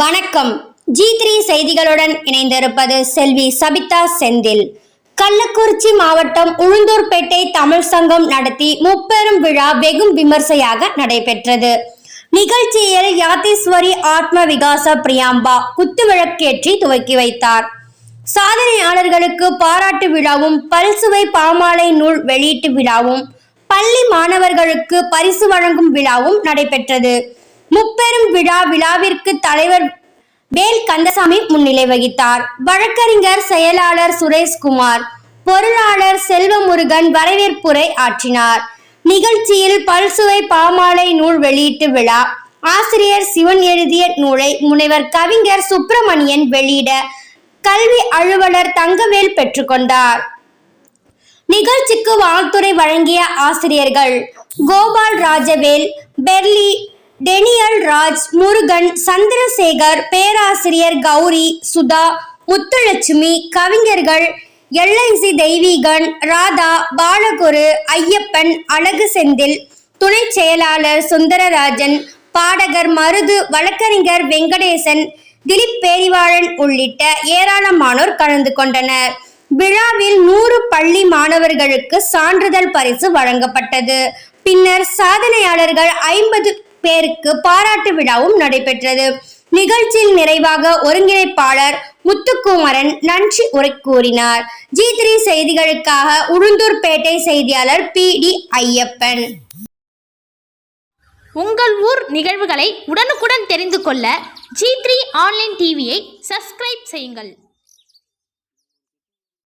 வணக்கம். G three செய்திகளுடன் இணைந்திருப்பது செல்வி சபிதா செந்தில். கள்ளக்குறிச்சி மாவட்டம் உளுந்தூர்பேட்டை தமிழ் சங்கம் நடத்தி முப்பெரும் விழா வெகும் விமர்சையாக நடைபெற்றது. நிகழ்ச்சியில் யாத்தீஸ்வரி ஆத்ம விகாச பிரியாம்பா குத்துவிளக்கேற்றி துவக்கி வைத்தார். சாதனையாளர்களுக்கு பாராட்டு விழாவும் பல்சுவை பாமாலை நூல் வெளியீட்டு விழாவும் பள்ளி மாணவர்களுக்கு பரிசு வழங்கும் விழாவும் நடைபெற்றது. முப்பெரும் விழா விழாவிற்கு தலைவர் வேல் கந்தசாமி முன்னிலை வகித்தார். வழக்கறிஞர் செயலாளர் சுரேஷ்குமார் பொருளாளர் செல்வமுருகன் வரவேற்புரை ஆற்றினார். நிகழ்ச்சியில் பல்சுவை பாமாலை நூல் வெளியீட்டு விழா ஆசிரியர் சிவன் எழுதிய நூலை முனைவர் கவிஞர் சுப்பிரமணியன் வெளியிட கல்வி அலுவலர் தங்கவேல் பெற்றுக்கொண்டார் நிகழ்ச்சிக்கு வாழ்த்துறை வழங்கிய ஆசிரியர்கள் கோபால் ராஜவேல் பெர்லி டெனியல் ராஜ் முருகன் சந்திரசேகர் பேராசிரியர் கௌரி சுதா முத்துலட்சுமி கவிஞர்கள் எல்ஐசி தெய்வீகன் ராதா பாலகுரு ஐயப்பன் அழகு செந்தில் துணை செயலாளர் சுந்தரராஜன் பாடகர் மருது வழக்கறிஞர் வெங்கடேசன் திலீப் பேரிவாளன் உள்ளிட்ட ஏராளமானோர் கலந்து கொண்டனர். விழாவில் நூறு பள்ளி மாணவர்களுக்கு சான்றிதழ் பரிசு வழங்கப்பட்டது. பின்னர் சாதனையாளர்கள் ஐம்பது பேருக்கு பாராட்டு விழாவும் நடைபெற்றது. நிகழ்ச்சியில் நிறைவாக ஒருங்கிணைப்பாளர் முத்துக்குமரன் நன்றி உரை கூறினார். ஜி த்ரீ செய்திகளுக்காக உளுந்தூர்பேட்டை செய்தியாளர் பி டி ஐயப்பன். உங்கள் ஊர் நிகழ்வுகளை உடனுக்குடன் தெரிந்து கொள்ள ஜி த்ரீ ஆன்லைன் டிவியை சப்ஸ்கிரைப் செய்யுங்கள்.